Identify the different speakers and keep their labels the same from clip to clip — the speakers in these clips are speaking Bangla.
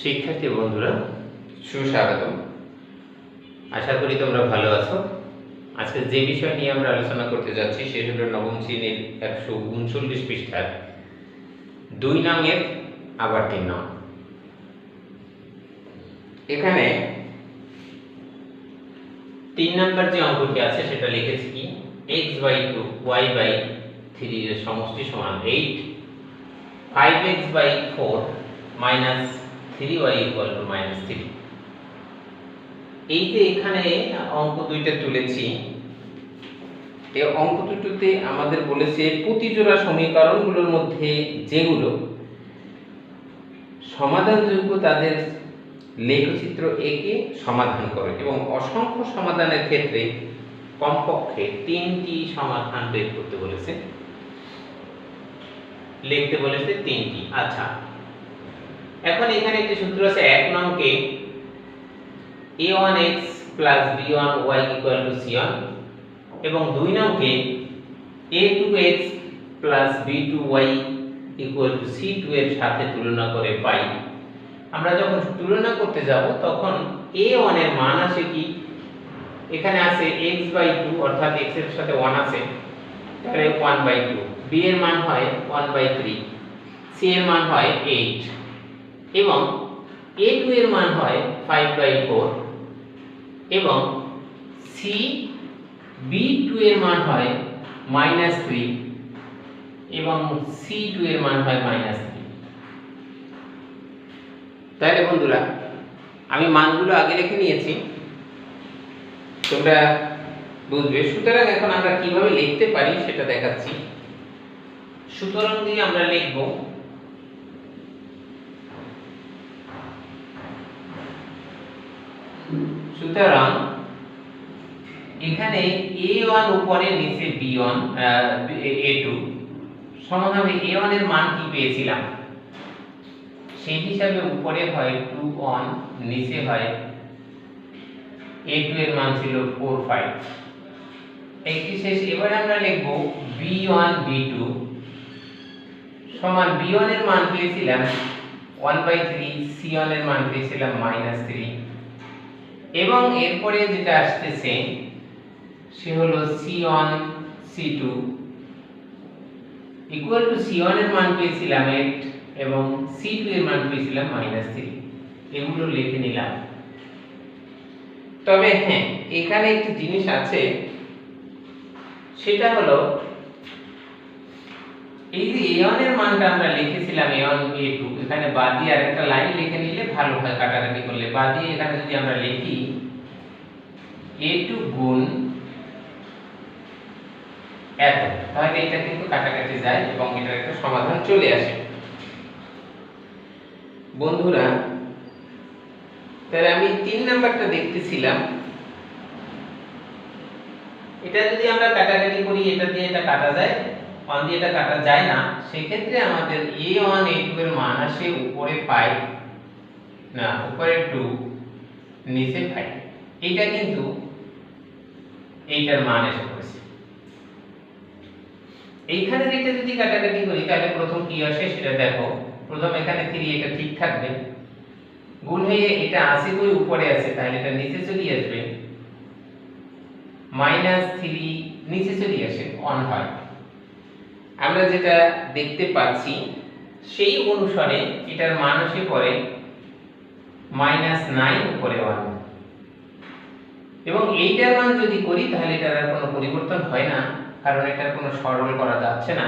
Speaker 1: শিক্ষার্থী বন্ধুরা, সুস্বাগতম। আশা করি তোমরা ভালো আছো। আজকে যে বিষয় নিয়ে আমরা আলোচনা করতে যাচ্ছি, সেটা হলো নবম শ্রেণির একশো উনচল্লিশ পৃষ্ঠার দুই নামের আবার তিন নাম এখানে তিন নাম্বার যে অঙ্কটি আছে, সেটা লিখেছি কি? X by two Y by three এর সমষ্টি সমান eight five X by four minus three Y equal to minus three এখানে অঙ্ক দুইটা তুলেছি, এই অঙ্ক দুটোতে আমাদের বলেছে প্রতিজোড়া সমীকরণগুলোর মধ্যে যেগুলো সমাধানযোগ্য তাদের লেখচিত্র এঁকে সমাধান করে এবং অসংখ্য সমাধানের ক্ষেত্রে কমপক্ষে তিনটি সমাধান বের করতে বলেছে। লিখতে বলেছে তিনটি। আচ্ছা এখন এখানে একটি সূত্র আছে এক নংকে A one X plus B one Y equal to C one এবং দুই নংকে A two X plus B two Y equal to C two এর সাথে তুলনা করে পাই। আমরা যখন তুলনা করতে যাব, তখন এ ওয়ানের মান আসে কি? এখানে আছে এক্স বাই টু অর্থাৎ এক্সের সাথে ওয়ান আছে, তাহলে ওয়ান বাই টু বি এর মান হয় ওয়ান বাই থ্রি সি এর মান হয় এইট এবং এ টু এর মান হয় ফাইভ বাই ফোর এবং সি বি টু এর মান হয় মাইনাস থ্রি এবং সি টু এর মান হয় মাইনাস থ্রি তাহলে বন্ধুরা, আমি মানগুলো আগে রেখে নিয়েছি। তোমরা বুঝবে। সুতরাং এখন আমরা কীভাবে লিখতে পারি সেটা দেখাচ্ছি। সুতরাং দিয়ে আমরা লিখব সুতরাং এখানে এ ওয়ান উপরে নিচে বি ওয়ান এ টু সমান হবে এ ওয়ানের মান কি পেয়েছিলাম? সেই হিসাবে উপরে হয় টু ওয়ান নিচে হয় এ টু এর মান ছিল ফোর ফাইভ একটি শেষ, এবার আমরা লিখব বি ওয়ান বি টু সমান বি ওয়ানের মান পেয়েছিলাম ওয়ান বাই থ্রি সি ওয়ানের মান পেয়েছিলাম মাইনাস থ্রি এবং এরপরে যেটা আসতেছে, সে হলো C one C two equal to C ওয়ানের মান পেয়েছিলাম এইট এবং সি টু এর মান পেয়েছিলাম মাইনাস থ্রি এগুলো লিখে নিলাম। তবে হ্যাঁ এখানে একটি জিনিস আছে, সেটা হলো এই যে এর মানটা আমরা লিখেছিলাম এ ওয়ান এ টু এখানে বাদ দিয়ে আরেকটা লাইন লিখে নিলে ভালো হয় কাটাকাটি করলে। বাদ দিয়ে এখানে যদি আমরা লিখি এ টু গুণ এত, তাহলে এটা কিন্তু কাটাকাটি যায় এবং এটার একটা সমাধান চলে আসে। বন্ধুরা, তাহলে আমি তিন নাম্বারটা দেখতেছিলাম। এটা যদি আমরা কাটাকাটি করি, এটা দিয়ে এটা কাটা যায়। ওয়ান দিয়ে এটা কাটা যায় না, সেক্ষেত্রে আমাদের এ ওয়ান এ টু এর মান আসে উপরে পাই না, উপরে টু নিচে ফাইভ এইটা কিন্তু এইটার মান এসে পড়েছে। এইখানে যেটা যদি কাটাকাটি করি, তাহলে প্রথম কি আসে সেটা দেখো। প্রথম এখানে থ্রি এটা ঠিক থাকবে। গুণ হয়ে এটা আসে কই, উপরে আছে, তাহলে এটা নিচে চলে আসবে। মাইনাস থ্রি নিচে চলে আসে অন হয়। আমরা যেটা দেখতে পাচ্ছি, সেই অনুসারে এটার মান আসে পরে মাইনাস নাইন উপরে ওয়ান। এবং এইটার মান যদি করি, তাহলে এটার আর কোনো পরিবর্তন হয় না, কারণ এটার কোনো সরল করা যাচ্ছে না।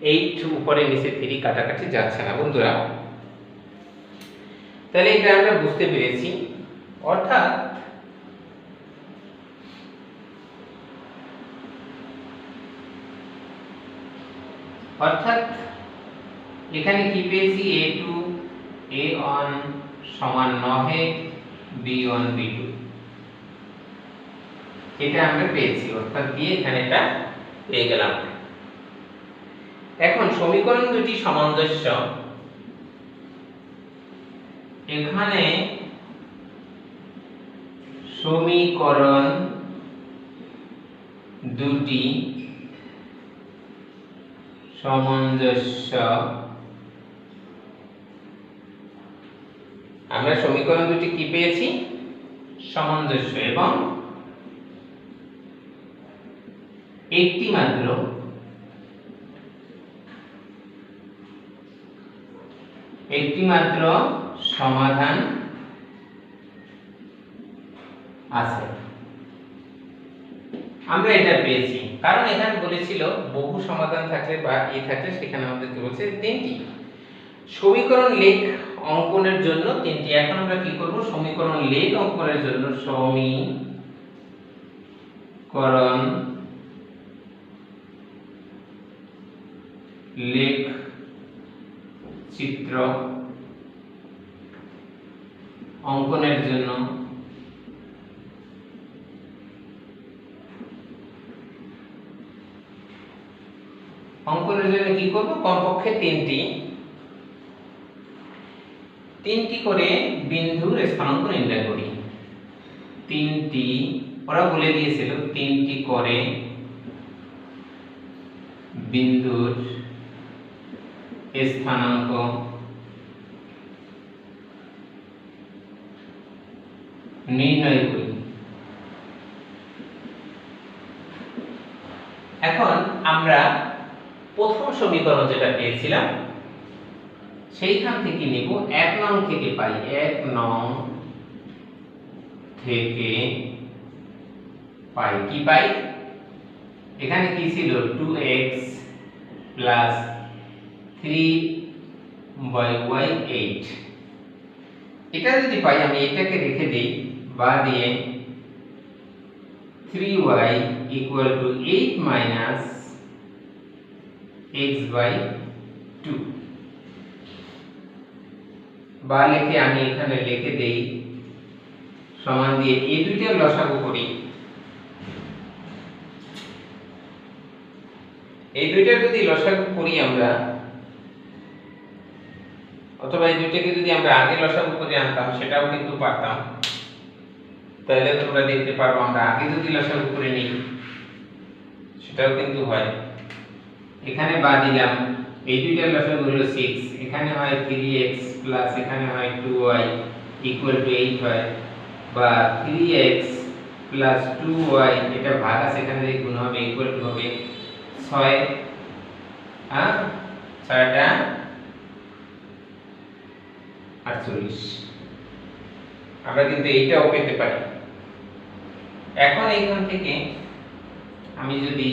Speaker 1: এইট উপরে নিচে থ্রি কাটাকাটি যাচ্ছে না, বন্ধুরা। তাহলে এটা আমরা বুঝতে পেরেছি। অর্থাৎ অর্থাৎ এখানে কি পেয়েছি? এ টু এ ওয়ান সমান নহে বি ওয়ান বি টু এটা আমরা পেয়েছি, অর্থাৎ দিয়ে এখানে এটা পেয়ে গেলাম। এখন সমীকরণ দুটি সামঞ্জস্য। এখানে সমীকরণ দুটি সামঞ্জস্য। আমরা সমীকরণ দুটি কি পেয়েছি? সামঞ্জস্য এবং একটি মাত্র। একটি মাত্র সমাধান আছে। আমরা এটা পেয়েছি। কারণ এখানে বলেছিল বহু সমাধান থাকলে বা এ থাকলে সেখানে আমাদেরকে বলছে? তিনটি। সমীকরণ লেখ অঙ্কনের জন্য তিনটি। এখন আমরা কি করব? সমীকরণ লেখ অঙ্কনের জন্য সমীকরণ লেখ চিত্র অঙ্কনের জন্য অঙ্কনের জন্য কি করব? কমপক্ষে তিনটি। তিনটি করে বিন্দুর স্থানাঙ্ক নির্ণয় করি। তিনটি, ওরা বলে দিয়েছিল, তিনটি করে বিন্দুর স্থানাঙ্ক নির্ণয় করি। এখন আমরা সমীকরণ যেটা পেয়েছিলাম, সেইখান থেকে নিব এক নং থেকে পাই। এক নং থেকে পাই কি পাই? এখানে কি ছিল? Two X plus three by Y এটা যদি পাই, আমি এটাকে রেখে দিই, বা দিয়ে three Y equal to eight minus X by two বা লিখে আমি এখানে লিখে দেই, সমান দিয়ে এই দুইটা লসাগু করি। এই দুইটা যদি লসাগু করি আমরা, অথবা এই দুইটাকে যদি আমরা আগে লসাগু করে আনতাম, সেটাও কিন্তু পারতাম। তাহলে তোমরা দেখতে পারো আমরা আগে যদি লসাগু করে নিই, সেটাও কিন্তু হয়। এখানে বা দিলাম। এই দুইটার লসাগু হলো সিক্স এখানে হয় থ্রি এক্স প্লাস এখানে হয় two Y equal to eight হয়। বা three X plus two Y এটা ভাগ আছে এখানে দিয়ে গুণ হবে ইকুয়াল টু হবে ছয়। হ্যাঁ? ছয়টা আটচল্লিশ। আমরা কিন্তু এইটাও পেতে পারি। এখন এইখান থেকে আমি যদি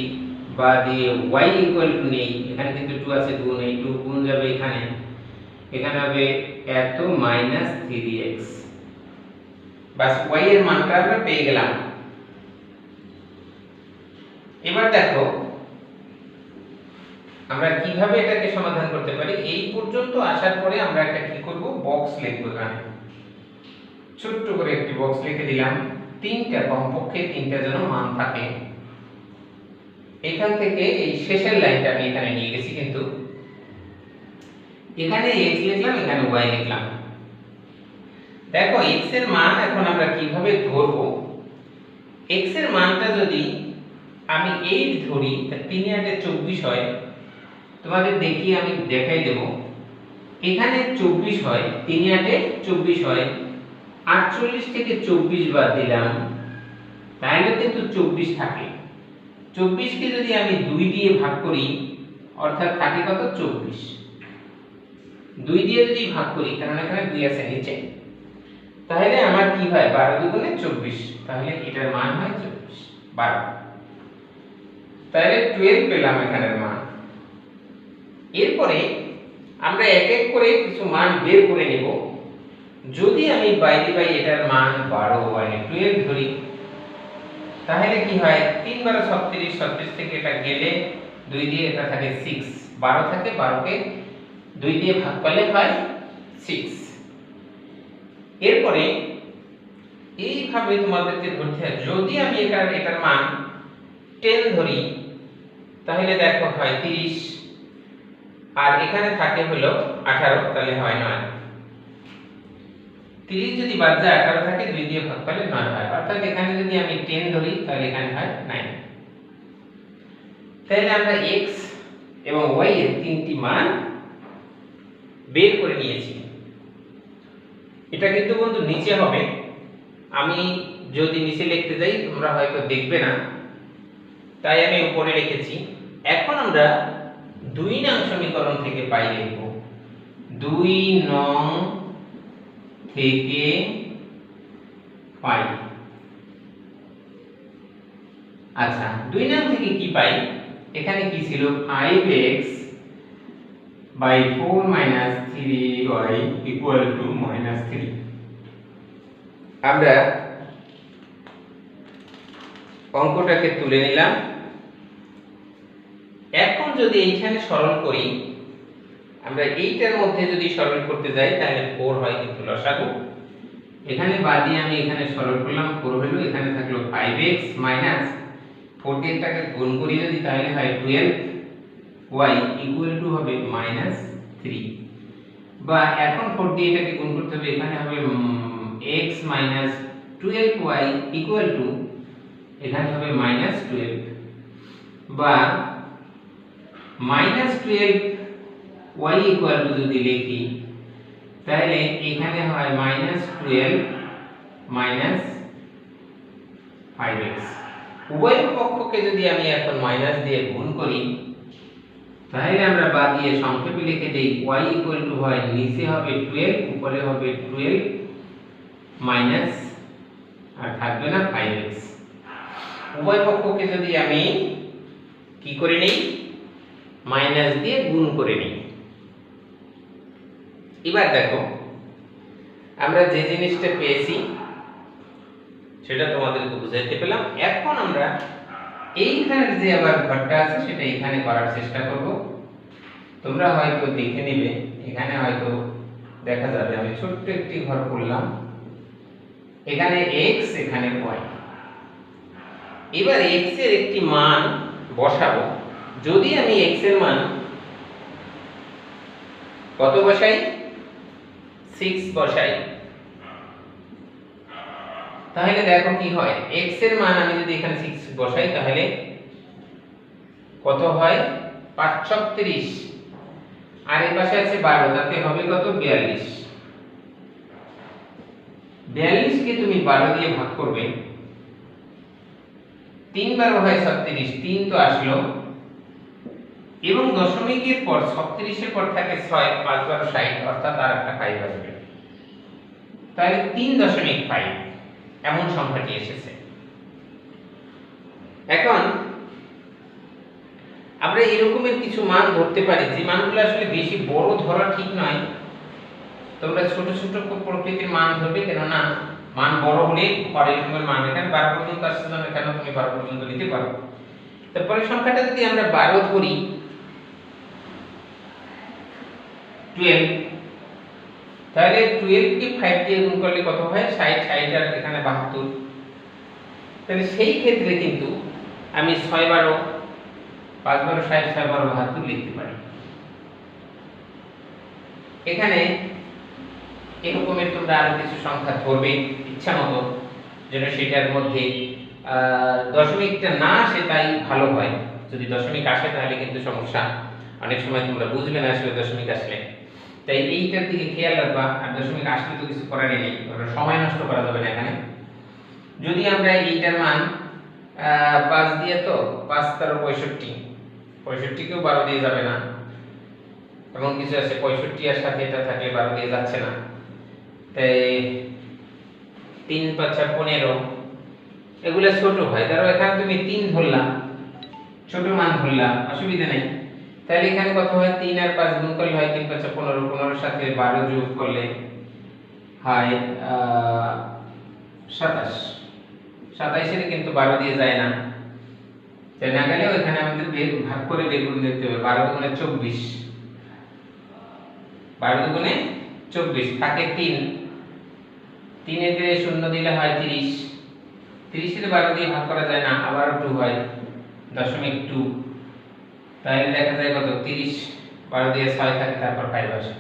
Speaker 1: বা দিয়ে y ইকুয়াল টু নেই, এখানে কিন্তু 2 আছে গুণ এই 2 গুণ যাবে এখানে। এখানে হবে এত মাইনাস থ্রি এক্স বাস y এর মানটা আমরা পেয়ে গেলাম। এবার দেখো, আমরা কীভাবে এটাকে সমাধান করতে পারি? এই পর্যন্ত আসার পরে আমরা একটা কি করব? বক্স লিখব এখানে। ছোট্ট করে একটি বক্স লিখে দিলাম। তিনটা কমপক্ষে তিনটা যেন মান থাকে। এখান থেকে এই শেষের লাইনটা আমি এখানে নিয়ে গেছি কিন্তু। এখানে x লিখলাম, এখানে y লিখলাম। দেখো, x এর মান এখন আমরা কীভাবে ধরব? x এর মানটা যদি আমি 8 ধরি, তা 3 আটে 24 হয়। তোমাদের দেখি আমি দেখাই দেব। এখানে 24 হয় 3 আটে 24 হয়। 48 থেকে 24 বাদ দিলাম তাহলে কিন্তু 24 থাকে। 24 কে যদি আমি 2 দিয়ে ভাগ করি, অর্থাৎ থাকে কত? 24 2 দিয়ে যদি ভাগ করি কারণ এখানে 2 আছে নিচে, তাহলে আমার কি হয়? 12 দুগুণে 24 তাহলে এটার মান হয় 24 12 তাহলে 12 পেলাম এখানের মান। এরপরে আমরা এক এক করে কিছু মান বের করে নেব। যদি আমি বাইরে বাই এটার মান 12 মানে 12 ধরি তাহলে কি হয়? 3 বারো 36 36 থেকে এটা গেলে 2 দিয়ে এটা থাকে 6 12 থাকে 12 কে 2 দিয়ে ভাগ করলে হয় 6 এরপরে এইভাবে তোমাদেরকে ধরতে যদি আমি এটার এটার মান 10 ধরি, তাহলে দেখো হয় 30 আর এখানে থাকে হলো 18 তাহলে হয় 9 30 যদি বাদ যায় 18 থাকে 2 দিয়ে ভাগ করলে 9 হয়। অর্থাৎ এখানে যদি আমি 10 ধরি, তাহলে এখানে হয় 9 তাহলে আমরা x এবং y এর তিনটি মান বের করে নিয়েছি। এটা এটা কিন্তু বন্ধু নিচে হবে। আমি যদি নিচে লিখতে যাই, তোমরা হয়তো দেখবে না। তাই আমি উপরে লিখেছি এখন আমরা দুই নং সমীকরণ থেকে পাই লিখব দুই নং থেকে পাই। আচ্ছা দুই নং থেকে কি পাই? এখানে কি ছিল? 5x by 4 minus 3y equal to minus 3 আমরা অঙ্কটাকে তুলে নিলাম। এখন যদি এইখানে স্মরণ করি আমরা এইটার মধ্যে যদি সরল করতে যাই, তাহলে 4 হয় কিন্তু লসাগু। এখানে বাদ দিয়ে আমি এখানে সরল করলাম 4 হলো এখানে থাকল 5x মাইনাস 4 দিয়ে এটাকে গুণ করি যদি, তাহলে হয় 12 y ইকুয়াল টু হবে মাইনাস 3 বা এখন 4 দিয়ে এটাকে গুণ করতে হবে, এখানে হবে x minus 12y equal to এখানে হবে মাইনাস 12 বা মাইনাস 12 y ইকুয়াল টু যদি লিখি, তাহলে এখানে হয় মাইনাস 12 মাইনাস 5x উভয় পক্ষকে যদি আমি এখন মাইনাস দিয়ে গুণ করি, তাহলে আমরা বাদ দিয়ে সংক্ষেপে লিখে দেই, y ইকুয়াল টু হয় নিচে হবে 12 উপরে হবে 12 মাইনাস আর থাকবে না 5x উভয় পক্ষকে যদি আমি কি করে নিই? মাইনাস দিয়ে গুণ করে নিই। এবার দেখো, আমরা যে জিনিসটা পেয়েছি, সেটা তোমাদেরকে বুঝাইতে পেলাম। এখন আমরা এইখানের যে আবার ঘরটা আছে, সেটা এখানে করার চেষ্টা করব। তোমরা হয়তো দেখে নেবে, এখানে হয়তো দেখা যাবে, আমি ছোট্ট একটি ঘর করলাম এখানে x, এখানে y এবার x এর একটি মান বসাবো। যদি আমি x এর মান কত বসাই? 6 বসাই। তাহলে দেখো কি হয়? x এর মান আমি যদি এখানে 6 বসাই, তাহলে কত হয়? 536 আর এই পাশে আছে 12 তাতে হবে কত? 42 42 কে তুমি 12 দিয়ে ভাগ করবে। 3 বারো হয় 36 3 তো আসলো। এবং দশমিকের পর 36 এর পর থাকে 6 5 বারো 60 অর্থাৎ আর একটা 5 আসবে। তাহলে 3.5 এমন সংখ্যাটি এসেছে। এখন, আমরা এরকমের কিছু মান ধরতে পারি, যে মানগুলো আসলে বেশি বড় ধরা ঠিক নয়। তোমরা ছোট ছোট প্রকৃতির মান ধরবে, কেননা মান বড় হলে পরে এরকমের মান এখানে বারো পর্যন্ত আসছে কেন তুমি বারো পর্যন্ত নিতে পারো? তারপরে সংখ্যাটা যদি আমরা বারো ধরি টুয়েলভ তাহলে টুয়েলভ কে ফাইভ দিয়ে গুণ করলে কত হয়? ষাট ষাট আর এখানে বাহাত্তর। তাহলে সেই ক্ষেত্রে কিন্তু আমি ছয় বারো, পাঁচ বারো, ষাট, ছয় বারো, বাহাত্তর লিখতে পারি। এখানে এরকমের তোমরা আরও কিছু সংখ্যা ধরবে ইচ্ছা মতো, যেন সেটার মধ্যে দশমিকটা না আসে তাই ভালো হয়। যদি দশমিক আসে তাহলে কিন্তু সমস্যা। অনেক সময় তোমরা বুঝবে না আসলে দশমিক আসলে। তাই এইটার দিকে খেয়াল রাখবা, আর দশমিক আসলে তো কিছু করারই নেই সময় নষ্ট করা যাবে না এখানে। যদি আমরা এইটার মান পাঁচ দিয়ে তো, পাঁচ তেরো পঁয়ষট্টি, পঁয়ষট্টিকেও বারো দিয়ে যাবে না। এমন কিছু আছে, পঁয়ষট্টি আর সাথে এটা থাকলে বারো দিয়ে যাচ্ছে না। তাই তিন, পাঁচা পনেরো, এগুলো ছোট হয় ধরো এখানে তুমি তিন ধরলাম ছোট মান ধরলাম অসুবিধা নেই। তাহলে এখানে কত হয়? তিন আর পাঁচ গুণ করলে হয় তিন পাঁচা পনেরো। পনেরোর সাথে বারো যোগ করলে হয় সাতাশ। সাতাইশের কিন্তু বারো দিয়ে যায় না। তাই না গেলেও এখানে আমাদের ভাগ করে বের করে দেখতে হবে। বারো দুগুণে চব্বিশ। বারো দুগুণে চব্বিশ। থাকে তিন। তিনে দিয়ে শূন্য দিলে হয় তিরিশ। তিরিশের বারো দিয়ে ভাগ করা যায় না, আবার টু হয়। দশমিক টু। তাহলে দেখা যায় কত? তিরিশ, বারো দিয়ে ছয় থাকে, তারপর ফাইভ আসে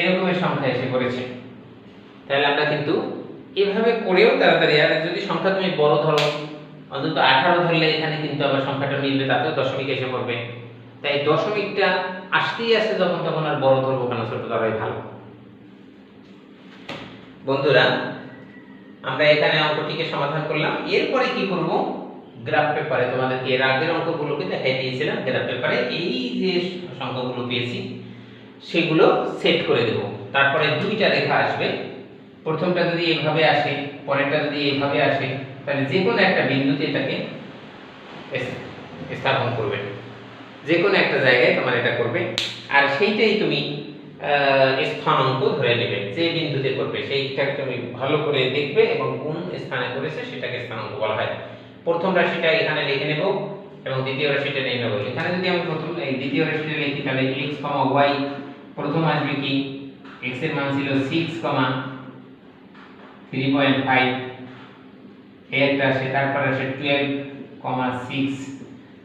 Speaker 1: এরকমের সংখ্যা এসে পড়েছে। তাহলে আমরা কিন্তু এভাবে করেও তাড়াতাড়ি, আর যদি সংখ্যা তুমি বড় ধরো, অন্তত আঠারো ধরলে এখানে কিন্তু আবার সংখ্যাটা মিলবে, তাতেও দশমিক এসে পড়বে। তাই দশমিকটা আসতেই আসে যখন তখন আর বড় ধরবো কেন? ছোট ধরাই ভালো। বন্ধুরা, আমরা এখানে অঙ্কটিকে সমাধান করলাম। এরপরে কি করব? গ্রাফ পেপারে তোমাদেরকে এর আগের অঙ্কগুলোকে দেখাই দিয়েছিলাম গ্রাফ পেপারে এই যে সংখ্যাগুলো পেয়েছি, সেগুলো সেট করে দেব। তারপরে দুইটা রেখা আসবে। প্রথমটা যদি এইভাবে আসে, পরেরটা যদি এইভাবে আসে, তাহলে যে কোনো একটা বিন্দুতে এটাকে স্থাপন করবে। যে কোনো একটা জায়গায় তোমার এটা করবে। আর সেইটাই তুমি স্থানাঙ্ক ধরে নেবে। যে বিন্দুতে করবে সেইটাকে তুমি ভালো করে দেখবে এবং কোন স্থানে করেছে, সেটাকে স্থানাঙ্ক বলা হয়। প্রথম রাশিটা এখানে লিখে নেব এবং দ্বিতীয় রাশিটা নিয়ে নেব। এখানে যদি আমি প্রথম এই দ্বিতীয় রাশিটা লিখি তাহলে x, y প্রথম আসবে কি? x এর মান ছিল 6, 3.5 এই একটা আসে তারপর আসে 12, 6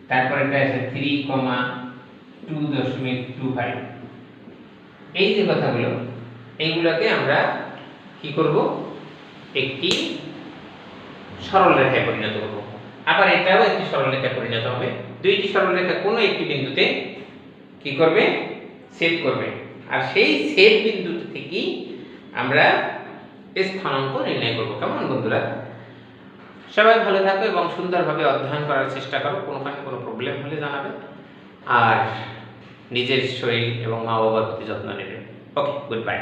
Speaker 1: তারপরে এটা আসে 3, 2.25 এই যে কথাগুলো এইগুলোকে আমরা কি করব? একটি সরল রেখায় পরিণত করব। আবার এটাও একটি সরল রেখায় পরিণত হবে। দুইটি সরল রেখা কোনো একটি বিন্দুতে কি করবে? ছেদ করবে। আর সেই ছেদ বিন্দু থেকেই আমরা স্থানাঙ্ক নির্ণয় করব। কেমন বন্ধুরা? সবাই ভালো থাকো এবং সুন্দরভাবে অধ্যয়ন করার চেষ্টা করো। কোনোখানে কোনো প্রবলেম হলে জানাবে। আর নিজের শরীর এবং মা বাবার প্রতি যত্ন নেবে। Okay good bye